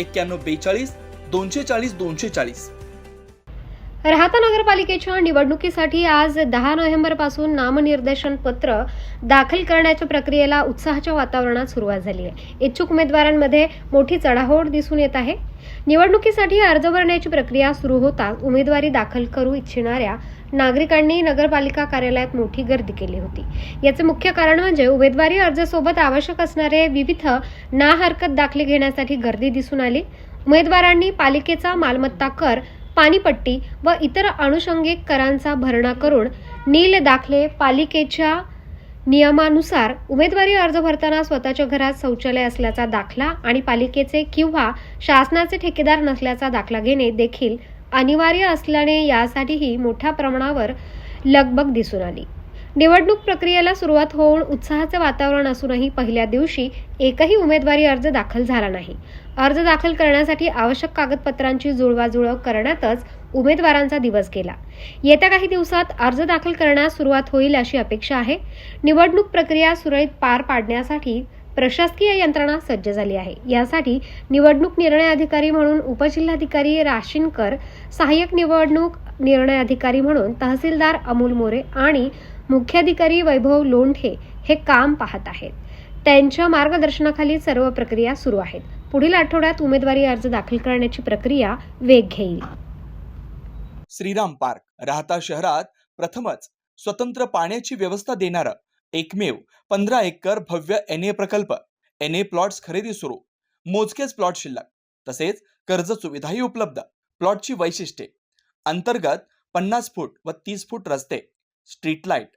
एक्क्याण्णव बेचाळीस दोनशे चाळीस दोनशे चाळीस राहता नगरपालिकेच्या निवडणुकीसाठी आज दहा नोव्हेंबरपासून नामनिर्देशन पत्र दाखल करण्याच्या प्रक्रियेला उत्साहाच्या वातावरणात सुरुवात झाली आहे. इच्छुक उमेदवारांमध्ये मोठी चढाओढ दिसून येत आहे. निवडणुकीसाठी अर्ज भरण्याची प्रक्रिया सुरू होताच उमेदवारी दाखल करू इच्छिणाऱ्या नागरिकांनी नगरपालिका कार्यालयात मोठी गर्दी केली होती. याचे मुख्य कारण म्हणजे उमेदवारी अर्जासोबत आवश्यक असणारे विविध ना हरकत दाखले घेण्यासाठी गर्दी दिसून आली. उमेदवारांनी पालिकेचा मालमत्ता कर पाणीपट्टी व इतर अनुषंगिक करांचा भरणा करून नील दाखले पालिकेच्या नियमानुसार उमेदवारी अर्ज भरताना स्वतःच्या घरात शौचालय असल्याचा दाखला आणि पालिकेचे किंवा शासनाचे ठेकेदार नसल्याचा दाखला घेणे देखील अनिवार्य असल्याने यासाठीही मोठ्या प्रमाणावर लगबग दिसून आली. निवडणूक प्रक्रियेला सुरुवात होऊन उत्साहाचे वातावरण असूनही पहिल्या दिवशी एकही उमेदवारी अर्ज दाखल झाला नाही. अर्ज दाखल करण्यासाठी आवश्यक कागदपत्रांची जुळवाजुळव करण्यातच उमेदवारांचा दिवस गेला. येत्या काही दिवसात अर्ज दाखल करण्यास सुरुवात होईल अशी अपेक्षा आहे. निवडणूक प्रक्रिया सुरळीत पार पाडण्यासाठी प्रशासकीय यंत्रणा सज्ज झाली आहे. यासाठी निवडणूक निर्णय अधिकारी म्हणून उपजिल्हाधिकारी राशीनकर सहाय्यक निवडणूक निर्णय अधिकारी म्हणून तहसीलदार अमोल मोरे आणि मुख्याधिकारी वैभव लोंढे हे काम पाहत आहेत. त्यांच्या मार्गदर्शनाखाली सर्व प्रक्रिया सुरू आहेत. पुढील आठवड्यात उमेदवारी अर्ज दाखल करण्याची प्रक्रिया वेग घेईल. श्रीराम पार्क राहता शहरात प्रथमच स्वतंत्र पाण्याची व्यवस्था देणारं एकमेव पंधरा एकर भव्य एन ए प्रकल्प एन ए प्लॉट्स खरेदी सुरू. मोजकेच प्लॉट शिल्लक तसेच कर्ज सुविधाही उपलब्ध. प्लॉटची वैशिष्ट्ये अंतर्गत पन्नास फूट व तीस फूट रस्ते street light